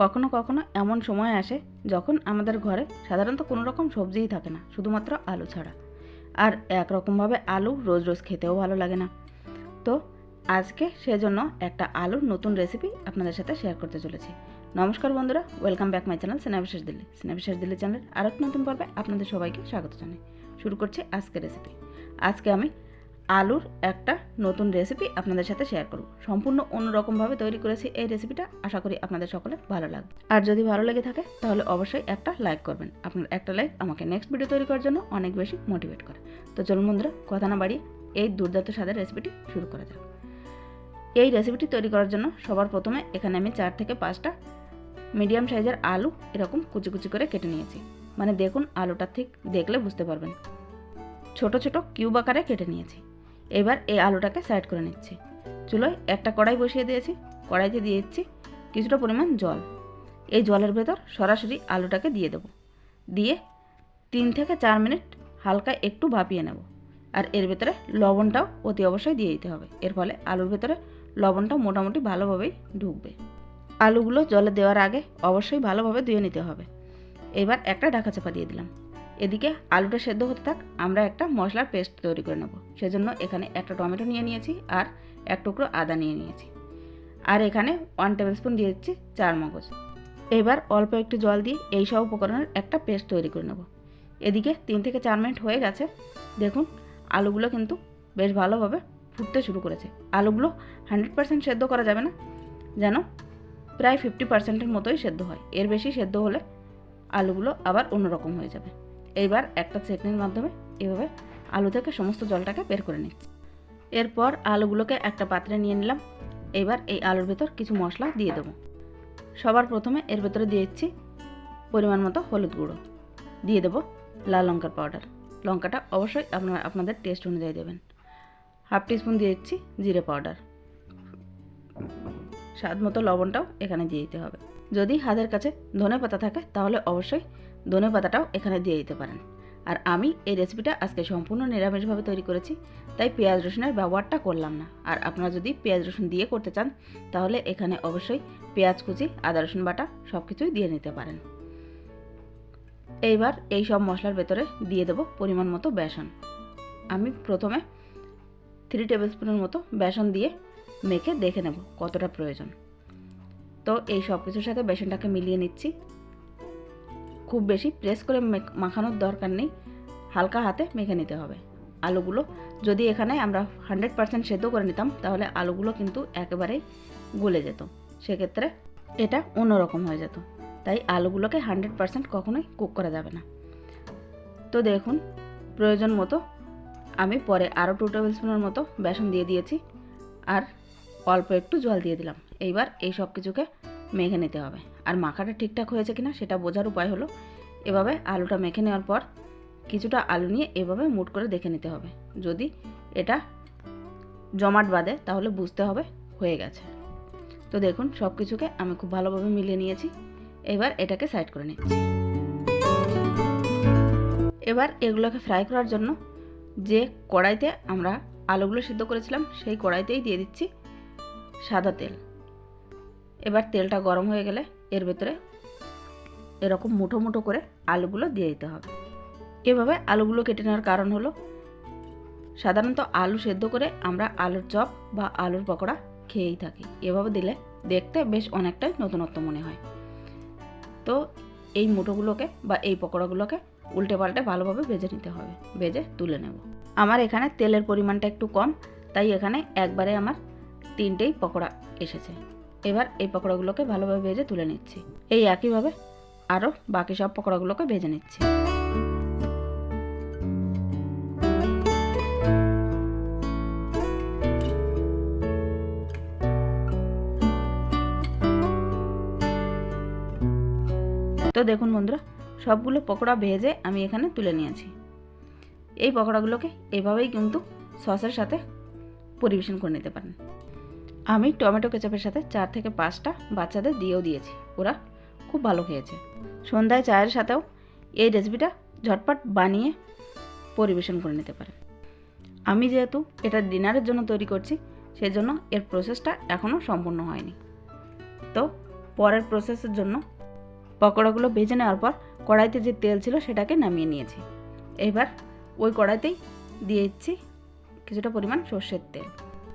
কখনো কখনো এমন সময় আসে যখন আমাদের ঘরে সাধারণত কোনো রকম সবজিই থাকে না, শুধুমাত্র আলু ছাড়া। আর একরকমভাবে আলু রোজ রোজ খেতেও ভালো লাগে না। তো আজকে সেজন্য একটা আলুর নতুন রেসিপি আপনাদের সাথে শেয়ার করতে চলেছি। নমস্কার বন্ধুরা welcome back my channel Snehabishesh Delhi Snehabishesh Delhi চ্যানেলের আরও নতুন পর্বে আপনাদের সবাইকে স্বাগত জানাই। শুরু করছি আজকের রেসিপি আজকে আমি আলুর একটা নতুন রেসিপি আপনাদের সাথে শেয়ার করব। সম্পূর্ণ অন্যরকমভাবে তৈরি করেছি এই রেসিপিটা আশা করি আপনাদের সকলে ভালো লাগবে। আর যদি ভালো লেগে থাকে, তাহলে অবশ্যই একটা লাইক করবেন। আপনার একটা লাইক আমাকে নেক্সট ভিডিও তৈরি করার জন্য অনেক বেশি মোটিভেট করে। তো চলুন বন্ধুরা, কথা না বাড়িয়ে এই দুর্দান্ত স্বাদের রেসিপিটি শুরু করা যাক। এই রেসিপিটি তৈরি করার জন্য সবার প্রথমে এখানে আমি চার থেকে পাঁচটা মিডিয়াম সাইজের আলু এরকম কুচি কুচি করে কেটে নিয়েছি। মানে দেখুন, আলুটা ঠিক দেখলে বুঝতে পারবেন। ছোট ছোট কিউব আকারে কেটে নিয়েছি। এবার এই আলুটাকে সাইড করে নিচ্ছি। চুলোয় একটা কড়াই বসিয়ে দিয়েছি। কড়াইতে দিয়ে দিচ্ছি কিছুটা পরিমাণ জল। এই জলের ভেতর সরাসরি আলুটাকে দিয়ে দেবো। দিয়ে তিন থেকে চার মিনিট হালকা একটু ভাপিয়ে নেব। আর এর ভেতরে লবণটাও অতি অবশ্যই দিয়ে দিতে হবে। এর ফলে আলুর ভেতরে লবণটা মোটামুটি ভালোভাবেই ঢুকবে। আলুগুলো জলে দেওয়ার আগে অবশ্যই ভালোভাবে ধুয়ে নিতে হবে। এবার একটা ঢাকা চাপা দিয়ে দিলাম। এদিকে আলুটা সেদ্ধ হতে থাক, আমরা একটা মশলার পেস্ট তৈরি করে নেব। সেজন্য এখানে একটা টমেটো নিয়ে নিয়েছি আর এক টুকরো আদা নিয়ে নিয়েছি। আর এখানে ওয়ান টেবিল স্পুন দিয়ে দিচ্ছি চার মগজ এবার অল্প একটু জল দিয়ে এই সব উপকরণের একটা পেস্ট তৈরি করে নেব। এদিকে তিন থেকে চার মিনিট হয়ে গেছে। দেখুন, আলুগুলো কিন্তু বেশ ভালোভাবে ফুটতে শুরু করেছে। আলুগুলো হান্ড্রেড পার্সেন্ট সেদ্ধ করা যাবে না, যেন প্রায় ফিফটি পার্সেন্টের মতোই সেদ্ধ হয়। এর বেশি সেদ্ধ হলে আলুগুলো আবার অন্যরকম হয়ে যাবে। এইবার একটা চেটনির মাধ্যমে এভাবে আলু থেকে সমস্ত জলটাকে বের করে নিচ্ছি এরপর আলুগুলোকে একটা পাত্রে নিয়ে নিলাম। এবার এই আলুর ভেতর কিছু মশলা দিয়ে দেবো। সবার প্রথমে এর ভেতরে দিয়ে দিচ্ছি পরিমাণ মতো হলুদ গুঁড়ো। দিয়ে দেবো লাল লঙ্কার পাউডার লঙ্কাটা অবশ্যই আপনার আপনাদের টেস্ট অনুযায়ী দেবেন। হাফ টিস্পুন দিয়ে দিচ্ছি জিরে পাউডার স্বাদ মতো লবণটাও এখানে দিয়ে দিতে হবে। যদি হাতের কাছে ধনে পাতা থাকে, তাহলে অবশ্যই ধনে পাতাটাও এখানে দিয়ে দিতে পারেন। আর আমি এই রেসিপিটা আজকে সম্পূর্ণ নিরামিষভাবে তৈরি করেছি, তাই পেঁয়াজ রসুনের ব্যবহারটা করলাম না। আর আপনারা যদি পেঁয়াজ রসুন দিয়ে করতে চান, তাহলে এখানে অবশ্যই পেঁয়াজ কুচি, আদা রসুন বাটা সব কিছুই দিয়ে নিতে পারেন। এইবার এই সব মশলার ভেতরে দিয়ে দেবো পরিমাণ মতো বেসন। আমি প্রথমে থ্রি টেবিল স্পুনের মতো বেসন দিয়ে মেখে দেখে নেব কতটা প্রয়োজন। তো এই সব কিছুর সাথে বেসনটাকে মিলিয়ে নিচ্ছি। খুব বেশি প্রেস করে মাখানোর দরকার নেই। হালকা হাতে মেখে নিতে হবে। আলুগুলো যদি এখানে আমরা হান্ড্রেড পার্সেন্ট সেদ্ধ করে নিতাম, তাহলে আলুগুলো কিন্তু একেবারেই গলে যেত। সেক্ষেত্রে এটা অন্যরকম হয়ে যেত। তাই আলুগুলোকে হান্ড্রেড পার্সেন্ট কখনোই কুক করা যাবে না। তো দেখুন, প্রয়োজন মতো আমি পরে আরও টু টেবিল স্পুনের মতো বেসন দিয়ে দিয়েছি। আর অল্প একটু জল দিয়ে দিলাম। এইবার এই সব কিছুকে মেখে নিতে হবে। আর মাখাটা ঠিকঠাক হয়েছে কিনা সেটা বোঝার উপায় হলো, এভাবে আলুটা মেখে নেওয়ার পর কিছুটা আলু নিয়ে এভাবে মুট করে দেখে নিতে হবে। যদি এটা জমাট বাঁধে, তাহলে বুঝতে হবে হয়ে গেছে। তো দেখুন, সব কিছুকে আমি খুব ভালোভাবে মিলিয়ে নিয়েছি। এবার এটাকে সাইড করে নিচ্ছি। এবার এগুলোকে ফ্রাই করার জন্য যে কড়াইতে আমরা আলুগুলো সিদ্ধ করেছিলাম, সেই কড়াইতেই দিয়ে দিচ্ছি সাদা তেল। এবার তেলটা গরম হয়ে গেলে এর ভেতরে এরকম মুঠো মুঠো করে আলুগুলো দিয়ে দিতে হবে। এভাবে আলুগুলো কেটে নেওয়ার কারণ হলো, সাধারণত আলু সেদ্ধ করে আমরা আলুর চপ বা আলুর পকোড়া খেয়েই থাকি। এভাবে দিলে দেখতে বেশ অনেকটাই নতুনত্ব মনে হয়। তো এই মুঠোগুলোকে বা এই পকোড়াগুলোকে উল্টে পাল্টে ভালোভাবে ভেজে নিতে হবে, ভেজে তুলে নেব। আমার এখানে তেলের পরিমাণটা একটু কম, তাই এখানে একবারে আমার তিনটেই পকোড়া এসেছে। এবার এই পকোড়াগুলোকে ভালোভাবে ভেজে তুলে নিচ্ছি। এই একইভাবে আরও বাকি সব পকোড়াগুলোকে ভেজে নিচ্ছি। তো দেখুন বন্ধুরা, সবগুলো পকোড়া ভেজে আমি এখানে তুলে নিয়েছি। এই পকোড়াগুলোকে এভাবেই কিন্তু সসের সাথে পরিবেশন করে নিতে পারেন। আমি টমেটো কেচাপের সাথে চার থেকে পাঁচটা বাচ্চাদের দিয়েও দিয়েছি। ওরা খুব ভালো খেয়েছে। সন্ধ্যায় চায়ের সাথেও এই রেসিপিটা ঝটপট বানিয়ে পরিবেশন করে নিতে পারেন। আমি যেহেতু এটা ডিনারের জন্য তৈরি করছি সেই জন্য এর প্রসেসটা এখনও সম্পূর্ণ হয়নি। তো পরের প্রসেসের জন্য পকোড়াগুলো ভেজে নেওয়ার পর কড়াইতে যে তেল ছিল সেটাকে নামিয়ে নিয়েছি। এবার ওই কড়াইতেই দিয়ে দিচ্ছি কিছুটা পরিমাণ সর্ষের তেল।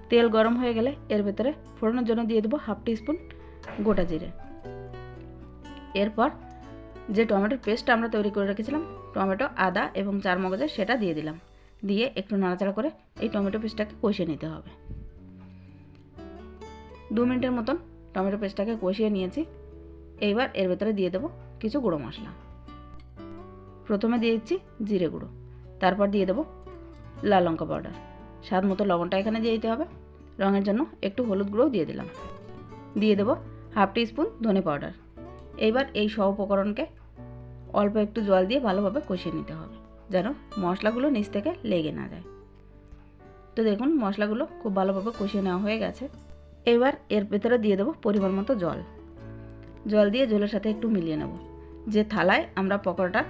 তেল গরম হয়ে গেলে এর ভেতরে ফোড়নের জন্য দিয়ে দেবো হাফ টিস্পুন গোটা জিরে। এরপর যে টমেটোর পেস্টটা আমরা তৈরি করে রেখেছিলাম, টমেটো, আদা এবং চার মগজে সেটা দিয়ে দিলাম। দিয়ে একটু নাড়াচাড়া করে এই টমেটো পেস্টটাকে কষিয়ে নিতে হবে। দু মিনিটের মতন টমেটো পেস্টটাকে কষিয়ে নিয়েছি। এইবার এর ভেতরে দিয়ে দেবো কিছু গুঁড়ো মশলা। প্রথমে দিয়ে দিচ্ছি জিরে গুঁড়ো। তারপর দিয়ে দেবো লাল লঙ্কা পাউডার। স্বাদ মতো লবণটা এখানে দিয়ে দিতে হবে। রঙের জন্য একটু হলুদ গুঁড়োও দিয়ে দিলাম। দিয়ে দেবো হাফ টি স্পুন ধনে পাউডার। এইবার এই সব উপকরণকে অল্প একটু জল দিয়ে ভালোভাবে কষিয়ে নিতে হবে, যেন মশলাগুলো নিচ থেকে লেগে না যায়। তো দেখুন, মশলাগুলো খুব ভালোভাবে কষিয়ে নেওয়া হয়ে গেছে। এবার এর ভেতরে দিয়ে দেবো পরিমাণ মতো জল। জল দিয়ে জলের সাথে একটু মিলিয়ে নেব। যে থালায় আমরা পকোড়াটা,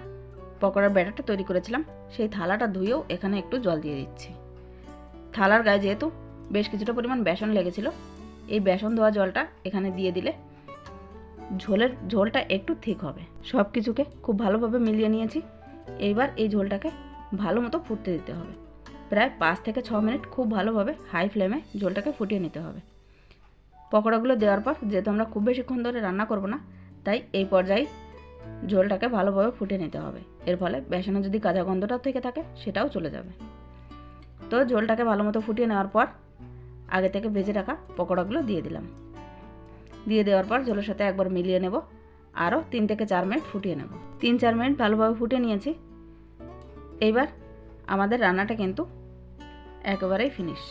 পকোড়ার ব্যাটারটা তৈরি করেছিলাম, সেই থালাটা ধুয়েও এখানে একটু জল দিয়ে দিচ্ছি। থালার গায়ে যেহেতু বেশ কিছুটা পরিমাণ বেসন লেগেছিল, এই বেসন ধোয়া জলটা এখানে দিয়ে দিলে ঝোলের, ঝোলটা একটু ঠিক হবে। সব কিছুকে খুব ভালোভাবে মিলিয়ে নিয়েছি। এইবার এই ঝোলটাকে ভালো মতো ফুটতে দিতে হবে। প্রায় পাঁচ থেকে ছ মিনিট খুব ভালোভাবে হাই ফ্লেমে ঝোলটাকে ফুটিয়ে নিতে হবে। পকোড়াগুলো দেওয়ার পর যেহেতু আমরা খুব বেশিক্ষণ ধরে রান্না করব না, তাই এই পর্যায়ে ঝোলটাকে ভালোভাবে ফুটিয়ে নিতে হবে। এর ফলে বেসনে যদি কাঁচা গন্ধটা থেকে থাকে, সেটাও চলে যাবে। তো ঝোলটাকে ভালো মতো ফুটিয়ে নেওয়ার পর আগে থেকে ভেজে রাখা পকোড়াগুলো দিয়ে দিলাম। দিয়ে দেওয়ার পর ঝোলের সাথে একবার মিলিয়ে নেব। আরও তিন থেকে চার মিনিট ফুটিয়ে নেব। তিন চার মিনিট ভালোভাবে ফুটিয়ে নিয়েছি। এইবার আমাদের রান্নাটা কিন্তু একেবারেই ফিনিশ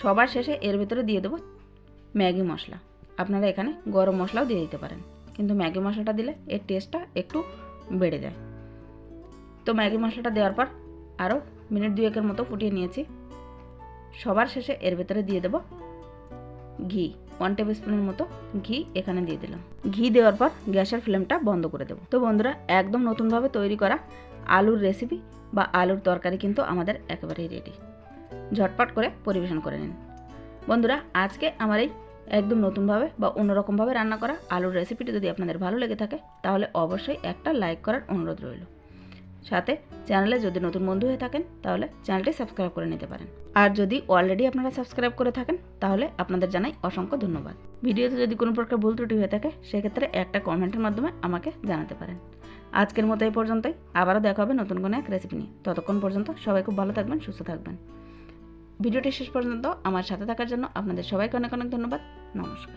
সবার শেষে এর ভিতরে দিয়ে দেবো ম্যাগি মশলা। আপনারা এখানে গরম মশলাও দিয়ে দিতে পারেন। কিন্তু ম্যাগি মশলাটা দিলে এর টেস্টটা একটু বেড়ে যায়। তো ম্যাগি মশলাটা দেওয়ার পর আরও মিনিট দুয়েকের মতো ফুটিয়ে নিয়েছি। সবার শেষে এর ভেতরে দিয়ে দেবো ঘি। ওয়ান টেবিল স্পুনের মতো ঘি এখানে দিয়ে দিলাম। ঘি দেওয়ার পর গ্যাসের ফ্লেমটা বন্ধ করে দেবো। তো বন্ধুরা, একদম নতুনভাবে তৈরি করা আলুর রেসিপি বা আলুর তরকারি কিন্তু আমাদের একেবারেই রেডি ঝটপট করে পরিবেশন করে নিন। বন্ধুরা, আজকে আমার এই একদম নতুনভাবে বা অন্যরকমভাবে রান্না করা আলুর রেসিপিটি যদি আপনাদের ভালো লেগে থাকে, তাহলে অবশ্যই একটা লাইক করার অনুরোধ রইল। সাথে চ্যানেলে যদি নতুন বন্ধু হয়ে থাকেন, তাহলে চ্যানেলটি সাবস্ক্রাইব করে নিতে পারেন। আর যদি অলরেডি আপনারা সাবস্ক্রাইব করে থাকেন, তাহলে আপনাদের জানাই অসংখ্য ধন্যবাদ। ভিডিওতে যদি কোনো প্রকার ভুল ত্রুটি হয়ে থাকে, সেক্ষেত্রে একটা কমেন্টের মাধ্যমে আমাকে জানাতে পারেন। আজকের মতো এই পর্যন্তই। আবারও দেখা হবে নতুন কোনো এক রেসিপি নিয়ে। ততক্ষণ পর্যন্ত সবাই খুব ভালো থাকবেন, সুস্থ থাকবেন। ভিডিওটি শেষ পর্যন্ত আমার সাথে থাকার জন্য আপনাদের সবাইকে অনেক অনেক ধন্যবাদ। নমস্কার।